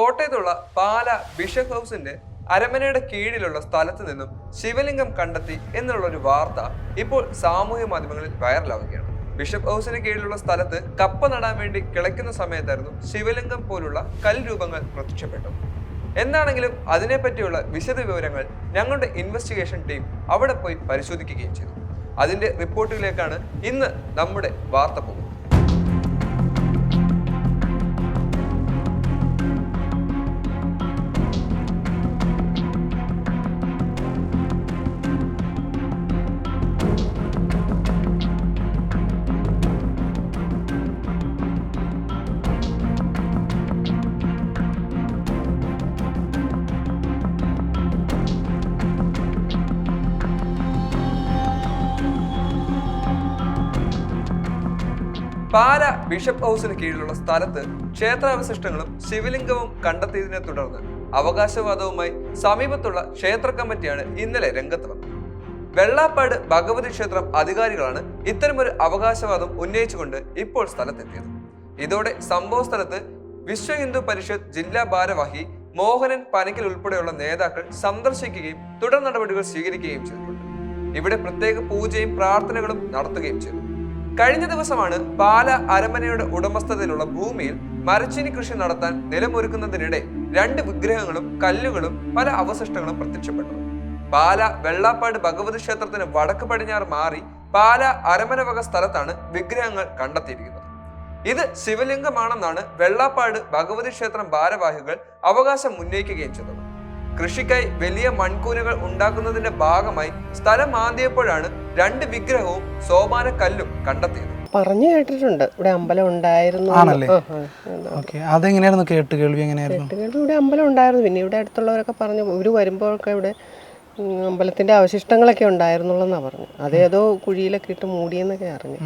കോട്ടയത്തുള്ള പാല bishop ഹൗസിന്റെ അരമനയുടെ കീഴിലുള്ള സ്ഥലത്ത് നിന്നും ശിവലിംഗം കണ്ടെത്തി എന്നുള്ള ഒരു വാർത്ത ഇപ്പോൾ സാമൂഹ്യ മാധ്യമങ്ങളിൽ വൈറലാവുകയാണ്. ബിഷപ്പ് ഹൗസിന് കീഴിലുള്ള സ്ഥലത്ത് കപ്പ നടാൻ വേണ്ടി കിളയ്ക്കുന്ന സമയത്തായിരുന്നു ശിവലിംഗം പോലുള്ള കൽരൂപങ്ങൾ പ്രത്യക്ഷപ്പെട്ടു എന്താണെങ്കിലും അതിനെപ്പറ്റിയുള്ള വിശദ വിവരങ്ങൾ ഞങ്ങളുടെ ഇൻവെസ്റ്റിഗേഷൻ ടീം അവിടെ പോയി പരിശോധിക്കുകയും ചെയ്തു. അതിന്റെ റിപ്പോർട്ടിലേക്കാണ് ഇന്ന് നമ്മുടെ വാർത്ത പോകുന്നത്. പാല ബിഷപ്പ് ഹൗസിന് കീഴിലുള്ള സ്ഥലത്ത് ക്ഷേത്രാവശിഷ്ടങ്ങളും ശിവലിംഗവും കണ്ടെത്തിയതിനെ തുടർന്ന് അവകാശവാദവുമായി സമീപത്തുള്ള ക്ഷേത്ര കമ്മിറ്റിയാണ് ഇന്നലെ രംഗത്ത് വന്നത്. വെള്ളാപ്പാട് ഭഗവതി ക്ഷേത്രം അധികാരികളാണ് ഇത്തരമൊരു അവകാശവാദം ഉന്നയിച്ചുകൊണ്ട് ഇപ്പോൾ സ്ഥലത്തെത്തിയത്. ഇതോടെ സംഭവ സ്ഥലത്ത് വിശ്വ ഹിന്ദു പരിഷത്ത് ജില്ലാ ഭാരവാഹി മോഹനൻ പനക്കിൽ ഉൾപ്പെടെയുള്ള നേതാക്കൾ സന്ദർശിക്കുകയും തുടർ നടപടികൾ സ്വീകരിക്കുകയും ചെയ്തിട്ടുണ്ട്. ഇവിടെ പ്രത്യേക പൂജയും പ്രാർത്ഥനകളും നടത്തുകയും ചെയ്തു. കഴിഞ്ഞ ദിവസമാണ് പാല അരമനയുടെ ഉടമസ്ഥതയിലുള്ള ഭൂമിയിൽ മരച്ചീനി കൃഷി നടത്താൻ നിലമൊരുക്കുന്നതിനിടെ രണ്ട് വിഗ്രഹങ്ങളും കല്ലുകളും പല അവശിഷ്ടങ്ങളും പ്രത്യക്ഷപ്പെട്ടു. പാല വെള്ളാപ്പാട് ഭഗവതി ക്ഷേത്രത്തിന് വടക്ക് പടിഞ്ഞാറ് മാറി പാല അരമന വക സ്ഥലത്താണ് വിഗ്രഹങ്ങൾ കണ്ടെത്തിയിരിക്കുന്നത്. ഇത് ശിവലിംഗമാണെന്നാണ് വെള്ളാപ്പാട് ഭഗവതി ക്ഷേത്രം ഭാരവാഹികൾ അവകാശം ഉന്നയിക്കുകയും ചെയ്തത്. കൃഷിക്കായി വലിയ മൺകൂനകൾ ഉണ്ടാക്കുന്നതിന്റെ ഭാഗമായി സ്ഥലം മാന്തിയപ്പോഴാണ് രണ്ട് വിഗ്രഹവും സോപാന കല്ലും കണ്ടെത്തിയത്. പറഞ്ഞു കേട്ടിട്ടുണ്ട്. ഇവിടെ അമ്പലം ഉണ്ടായിരുന്നു. ആണല്ലേ? ഓക്കെ. അതെങ്ങനെയായിരുന്നു കേട്ട് കേൾവി? എങ്ങനെയായിരുന്നു? ഇവിടെ അമ്പലം ഉണ്ടായിരുന്നു. പിന്നെ ഇവിടെ അടുത്തുള്ളവരൊക്കെ പറഞ്ഞു ഇവർ വരുമ്പോഴൊക്കെ ഇവിടെ അമ്പലത്തിന്റെ അവശിഷ്ടങ്ങളൊക്കെ ഉണ്ടായിരുന്നുള്ളെന്നാ പറഞ്ഞു. അതേതോ കുഴിയിലൊക്കെ ഇട്ട് മൂടിയെന്നൊക്കെ അറിഞ്ഞു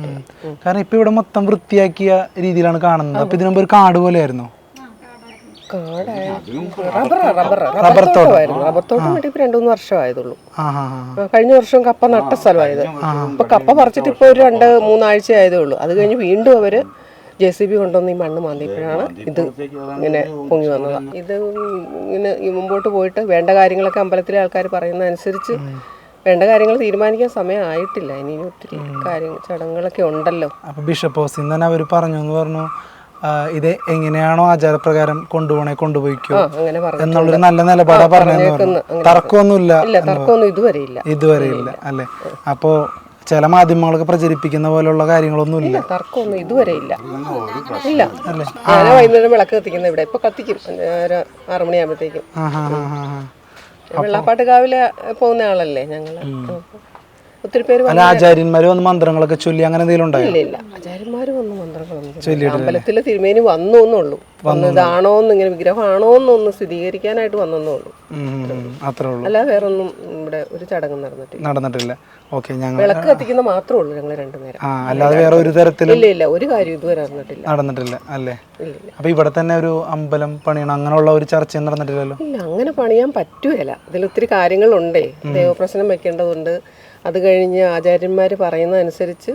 കാരണം ഇപ്പൊ ഇവിടെ മൊത്തം വൃത്തിയാക്കിയ രീതിയിലാണ് കാണുന്നത്. അപ്പൊ ഇതിനു മുമ്പ് ഒരു കാട് പോലെയായിരുന്നു. റബ്ബർ റബ്ബർ റബ്ബർ തോട്ടമായിരുന്നു റബ്ബർ തോട്ടം. കിട്ടി ഇപ്പൊ രണ്ടു മൂന്ന് വർഷമായതുള്ളൂ. കഴിഞ്ഞ വർഷം കപ്പ നട്ട സ്ഥലമായത്. ഇപ്പൊ കപ്പ പറിച്ചിട്ട് ഇപ്പൊ ഒരു രണ്ട് മൂന്നാഴ്ച ആയതേ ഉള്ളൂ. അത് കഴിഞ്ഞ് വീണ്ടും അവർ ജെ സി ബി കൊണ്ടുവന്ന് ഈ മണ്ണ് മാന്തിയപ്പോഴാണ് ഇത് ഇങ്ങനെ പൊങ്ങി വന്നത്. ഇത് ഇങ്ങനെ മുമ്പോട്ട് പോയിട്ട് വേണ്ട കാര്യങ്ങളൊക്കെ അമ്പലത്തിലെ ആൾക്കാർ പറയുന്ന അനുസരിച്ച് വേണ്ട കാര്യങ്ങൾ തീരുമാനിക്കാൻ സമയം ആയിട്ടില്ല ഇനി ഒത്തിരി കാര്യങ്ങൾ ചടങ്ങുകളൊക്കെ ഉണ്ടല്ലോ. അപ്പൊ ബിഷപ്പ് അവർ പറഞ്ഞു എന്ന് പറഞ്ഞു. ഇത് എങ്ങനെയാണോ ആചാരപ്രകാരം കൊണ്ടുപോകണേ കൊണ്ടുപോയിക്കോ എന്നുള്ളൊരു നല്ല നിലപാടാ പറഞ്ഞു. തർക്കമൊന്നുമില്ല ഇതുവരെ ഇല്ല. അല്ലെ ഇല്ല. അല്ലേ? അപ്പോ ചില മാധ്യമങ്ങളൊക്കെ പ്രചരിപ്പിക്കുന്ന പോലുള്ള കാര്യങ്ങളൊന്നും ഇല്ല തർക്കമൊന്നും ഇതുവരെ ഇല്ല. ഇല്ല. ഞാൻ വൈകുന്നേരം വിളക്ക് കത്തിക്കുന്ന ഇവിടെ. ഇപ്പൊ കത്തിക്കും. ഒരു ആറു മണിയാകുമ്പോഴത്തേക്കും വെള്ളാപ്പാട്ട് കാവിലെ പോകുന്ന ആളല്ലേ ഞങ്ങൾ? ഒത്തിരി പേര് അല്ല ആചാര്യന്മാര് വന്ന് മന്ത്രങ്ങളൊക്കെ ചൊല്ലി അങ്ങനെ എന്തെങ്കിലും ഉണ്ടായോ? ഇല്ല ആചാര്യന്മാര് വന്നു മന്ത്രങ്ങളൊന്നും അമ്പലത്തിലെ തിരുമേനി വന്നു എന്നുള്ളൂ. വന്നു ഇതാണോ എന്ന് ഇങ്ങനെ വിഗ്രഹമാണോ എന്നൊന്ന് സ്ഥിരീകരിക്കാനായിട്ട് വന്നെന്നേ ഉള്ളൂ. അത്രേ ഉള്ളൂ. അല്ല വേറൊന്നും ഇവിടെ ഒരു ചടങ്ങ് നടന്നിട്ടില്ല. നടന്നിട്ടില്ല. ഓക്കെ ഞങ്ങൾ വിളക്ക് കത്തിക്കുന്ന മാത്രമേ ഉള്ളൂ ഞങ്ങൾ രണ്ടുനേരം ആ അല്ലാതെ വേറെ ഒരു തരത്തിലും ഇല്ല ഇല്ല. ഒരു കാര്യം ഇതുവരെ നടന്നിട്ടില്ല. നടന്നിട്ടില്ല അല്ലേ? അപ്പൊ ഇവിടെ തന്നെ ഒരു അമ്പലം പണിയണം അങ്ങനെയുള്ള ഒരു ചർച്ച നടന്നിട്ടില്ലല്ലോ? ഇല്ല അങ്ങനെ പണിയാൻ പറ്റുകയില്ല ഇതിൽ ഒത്തിരി കാര്യങ്ങളുണ്ടേ. ദേവപ്രശ്നം വെക്കേണ്ടതുണ്ട്. അത് കഴിഞ്ഞ് ആചാര്യന്മാർ പറയുന്ന അനുസരിച്ച്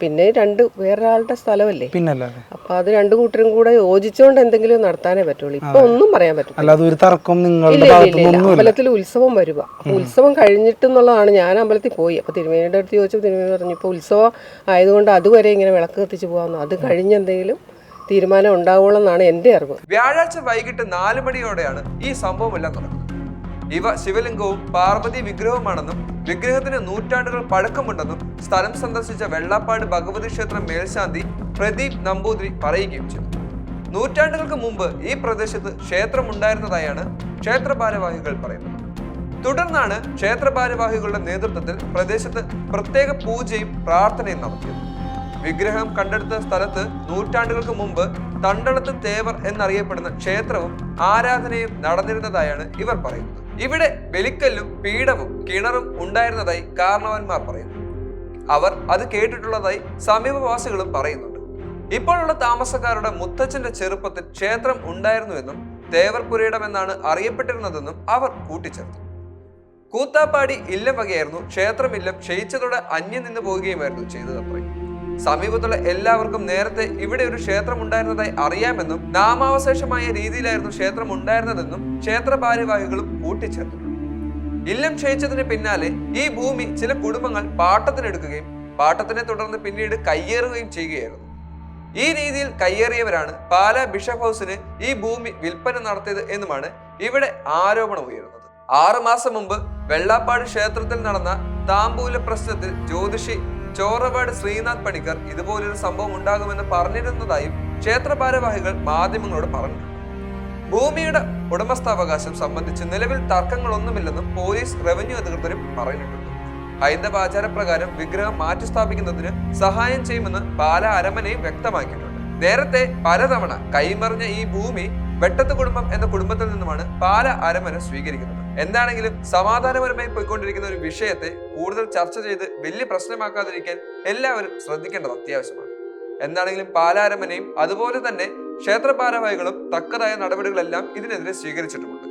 പിന്നെ രണ്ട് വേറൊരാളുടെ സ്ഥലമല്ലേ? പിന്നല്ല അപ്പൊ അത് രണ്ടു കൂട്ടരും കൂടെ യോജിച്ചുകൊണ്ട് എന്തെങ്കിലും നടത്താനേ പറ്റുള്ളൂ. ഇപ്പൊ ഒന്നും പറയാൻ പറ്റില്ല അല്ലാതെ ഒരു തർക്കം നിങ്ങളുടെ അമ്പലത്തിൽ ഉത്സവം വരുക ഉത്സവം ഉത്സവം കഴിഞ്ഞിട്ടെന്നുള്ളതാണ് ഞാൻ അമ്പലത്തിൽ പോയി. അപ്പൊ തിരുമേനിയുടെ അടുത്ത് ചോദിച്ചപ്പോൾ തിരുമേനി പറഞ്ഞു ഇപ്പൊ ഉത്സവം ആയതുകൊണ്ട് അതുവരെ ഇങ്ങനെ വിളക്ക് കത്തിച്ച് പോകാമെന്ന് അത് കഴിഞ്ഞ എന്തെങ്കിലും തീരുമാനം ഉണ്ടാവുള്ളെന്നാണ് എന്റെ അറിവ്. വ്യാഴാഴ്ച വൈകിട്ട് നാല് മണിയോടെയാണ് ഈ സംഭവമെല്ലാം നടക്കുന്നത്. ഇവ ശിവലിംഗവും പാർവതി വിഗ്രഹവുമാണെന്നും വിഗ്രഹത്തിന് നൂറ്റാണ്ടുകൾ പഴക്കമുണ്ടെന്നും സ്ഥലം സന്ദർശിച്ച വെള്ളാപ്പാട് ഭഗവതി ക്ഷേത്രം മേൽശാന്തി പ്രദീപ് നമ്പൂതിരി പറയുകയും ചെയ്തു. നൂറ്റാണ്ടുകൾക്ക് മുമ്പ് ഈ പ്രദേശത്ത് ക്ഷേത്രം ഉണ്ടായിരുന്നതായാണ് ക്ഷേത്ര ഭാരവാഹികൾ പറയുന്നത്. തുടർന്നാണ് ക്ഷേത്ര ഭാരവാഹികളുടെ നേതൃത്വത്തിൽ പ്രദേശത്ത് പ്രത്യേക പൂജയും പ്രാർത്ഥനയും നടത്തിയത്. വിഗ്രഹം കണ്ടെടുത്ത സ്ഥലത്ത് നൂറ്റാണ്ടുകൾക്ക് മുമ്പ് തണ്ടളത്ത് തേവർ എന്നറിയപ്പെടുന്ന ക്ഷേത്രവും ആരാധനയും നടന്നിരുന്നതായാണ് ഇവർ പറയുന്നത്. ഇവിടെ വെലിക്കല്ലും പീഠവും കിണറും ഉണ്ടായിരുന്നതായി കാരണവന്മാർ പറയുന്നു. അവർ അത് കേട്ടിട്ടുള്ളതായി സമീപവാസികളും പറയുന്നുണ്ട്. ഇപ്പോഴുള്ള താമസക്കാരുടെ മുത്തച്ഛന്റെ ചെറുപ്പത്തിൽ ക്ഷേത്രം ഉണ്ടായിരുന്നുവെന്നും തേവർപുരയിടം എന്നാണ് അറിയപ്പെട്ടിരുന്നതെന്നും അവർ കൂട്ടിച്ചേർത്തു. കൂത്താപ്പാടി ഇല്ലം വകയായിരുന്നു ക്ഷേത്രമില്ലം ക്ഷയിച്ചതോടെ അന്യം നിന്ന് പോവുകയുമായിരുന്നു ചെയ്തതത്രേ സമീപത്തുള്ള എല്ലാവർക്കും നേരത്തെ ഇവിടെ ഒരു ക്ഷേത്രം ഉണ്ടായിരുന്നതായി അറിയാമെന്നും നാമാവശേഷമായ രീതിയിലായിരുന്നു ക്ഷേത്രം ഉണ്ടായിരുന്നതെന്നും ക്ഷേത്ര ഭാരവാഹികളും കൂട്ടിച്ചേർത്തിട്ടുണ്ട്. ഇല്ലം ക്ഷയിച്ചതിന് പിന്നാലെ ഈ ഭൂമി ചില കുടുംബങ്ങൾ പാട്ടത്തിനെടുക്കുകയും പാട്ടത്തിനെ തുടർന്ന് പിന്നീട് കയ്യേറുകയും ചെയ്യുകയായിരുന്നു. ഈ രീതിയിൽ കയ്യേറിയവരാണ് പാല ബിഷപ്പ് ഹൗസിന് ഈ ഭൂമി വിൽപ്പന നടത്തിയത് എന്നുമാണ് ഇവിടെ ആരോപണം ഉയരുന്നത്. ആറു മാസം മുമ്പ് വെള്ളാപ്പാട് ക്ഷേത്രത്തിൽ നടന്ന താമ്പൂല പ്രശ്നത്തിൽ ജ്യോതിഷി ചോറവാട് ശ്രീനാഥ് പണിക്കർ ഇതുപോലൊരു സംഭവം ഉണ്ടാകുമെന്ന് പറഞ്ഞിരുന്നതായും ക്ഷേത്ര ഭാരവാഹികൾ മാധ്യമങ്ങളോട് പറഞ്ഞിട്ടുണ്ട് ഭൂമിയുടെ ഉടമസ്ഥാവകാശം സംബന്ധിച്ച് നിലവിൽ തർക്കങ്ങളൊന്നുമില്ലെന്നും പോലീസ് റവന്യൂ അധികൃതരും പറഞ്ഞിട്ടുണ്ട് ഹൈന്ദവ ആചാരപ്രകാരം വിഗ്രഹം മാറ്റി സ്ഥാപിക്കുന്നതിന് സഹായം ചെയ്യുമെന്ന് പാല അരമനയും വ്യക്തമാക്കിയിട്ടുണ്ട്. നേരത്തെ പലതവണ കൈമറിഞ്ഞ ഈ ഭൂമി വെട്ടത്ത് കുടുംബം എന്ന കുടുംബത്തിൽ നിന്നുമാണ് പാല അരമന സ്വീകരിക്കുന്നത്. എന്താണെങ്കിലും സമാധാനപരമായി പോയിക്കൊണ്ടിരിക്കുന്ന ഒരു വിഷയത്തെ കൂടുതൽ ചർച്ച ചെയ്ത് വലിയ പ്രശ്നമാക്കാതിരിക്കാൻ എല്ലാവരും ശ്രദ്ധിക്കേണ്ടത് അത്യാവശ്യമാണ്. എന്താണെങ്കിലും പാലാരമനയും അതുപോലെ തന്നെ ക്ഷേത്ര ഭാരവാഹികളും തക്കതായ നടപടികളെല്ലാം ഇതിനെതിരെ സ്വീകരിച്ചിട്ടുമുണ്ട്.